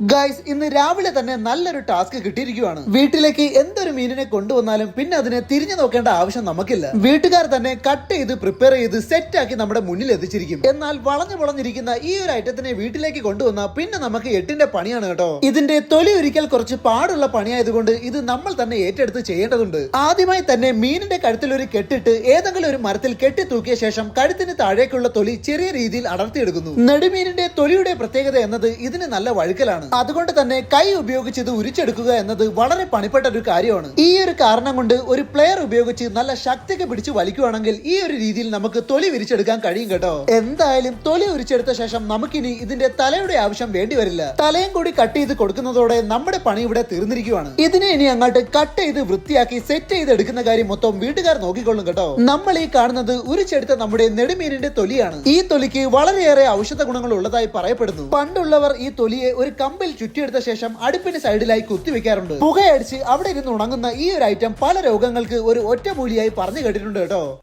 Guys ഇന്ന് രാവിലെ തന്നെ നല്ലൊരു ടാസ്ക് കിട്ടിയിരിക്കുകയാണ് വീട്ടിലേക്ക് എന്തൊരു മീനിനെ കൊണ്ടുവന്നാലും പിന്നെ അതിനെ തിരിഞ്ഞു നോക്കേണ്ട ആവശ്യം നമുക്കില്ല. വീട്ടുകാർ തന്നെ കട്ട് ചെയ്ത് പ്രിപ്പയർ ചെയ്ത് സെറ്റ് ആക്കി നമ്മുടെ മുന്നിൽ എത്തിച്ചിരിക്കും. എന്നാൽ വളഞ്ഞു വളഞ്ഞിരിക്കുന്ന ഈ ഒരു ഐറ്റത്തിനെ വീട്ടിലേക്ക് കൊണ്ടുവന്നാൽ പിന്നെ നമുക്ക് എട്ടിന്റെ പണിയാണ് കേട്ടോ. ഇതിന്റെ തൊലി ഒരിക്കൽ കുറച്ച് പാടുള്ള പണിയായതുകൊണ്ട് ഇത് നമ്മൾ തന്നെ ഏറ്റെടുത്ത് ചെയ്യേണ്ടതുണ്ട്. ആദ്യമായി തന്നെ മീനിന്റെ കഴുത്തിൽ ഒരു കെട്ടിട്ട് ഏതെങ്കിലും ഒരു മരത്തിൽ കെട്ടി തൂക്കിയ ശേഷം കഴുത്തിന് താഴേക്കുള്ള തൊലി ചെറിയ രീതിയിൽ അടർത്തിയെടുക്കുന്നു. നെടുമീനിന്റെ തൊലിയുടെ പ്രത്യേകത എന്നത് ഇതിന് നല്ല വഴുക്കലാണ്. അതുകൊണ്ട് തന്നെ കൈ ഉപയോഗിച്ച് ഇത് ഉരിച്ചെടുക്കുക എന്നത് വളരെ പണിപ്പെട്ട ഒരു കാര്യമാണ്. ഈ ഒരു കാരണം കൊണ്ട് ഒരു പ്ലെയർ ഉപയോഗിച്ച് നല്ല ശക്തിക്ക് പിടിച്ച് വലിക്കുവാണെങ്കിൽ ഈ ഒരു രീതിയിൽ നമുക്ക് തൊലി വിരിച്ചെടുക്കാൻ കഴിയും കേട്ടോ. എന്തായാലും തൊലി ഉരിച്ചെടുത്ത ശേഷം നമുക്കിനി ഇതിന്റെ തലയുടെ ആവശ്യം വേണ്ടി വരില്ല. തലയും കൂടി കട്ട് ചെയ്ത് കൊടുക്കുന്നതോടെ നമ്മുടെ പണി ഇവിടെ തീർന്നിരിക്കുകയാണ് ഇതിനെ ഇനി അങ്ങോട്ട് കട്ട് ചെയ്ത് വൃത്തിയാക്കി സെറ്റ് ചെയ്ത് എടുക്കുന്ന കാര്യം മൊത്തം വീട്ടുകാർ നോക്കിക്കൊള്ളും കേട്ടോ. നമ്മൾ ഈ കാണുന്നത് ഉരിച്ചെടുത്ത നമ്മുടെ നെടുമീനിന്റെ തൊലിയാണ്. ഈ തൊലിക്ക് വളരെയേറെ ഔഷധ ഗുണങ്ങൾ ഉള്ളതായി പറയപ്പെടുന്നു. പണ്ടുള്ളവർ ഈ തൊലിയെ ഒരു കമ്പിൽ ചുറ്റിയെടുത്ത ശേഷം അടുപ്പിന് സൈഡിലായി കുത്തിവെക്കാറുണ്ട്. പുകയടിച്ച് അവിടെ ഇരുന്ന് ഉണങ്ങുന്ന ഈ ഒരു ഐറ്റം പല രോഗങ്ങൾക്ക് ഒരു ഒറ്റമൂലിയായി പറഞ്ഞു കേട്ടിട്ടുണ്ട് കേട്ടോ.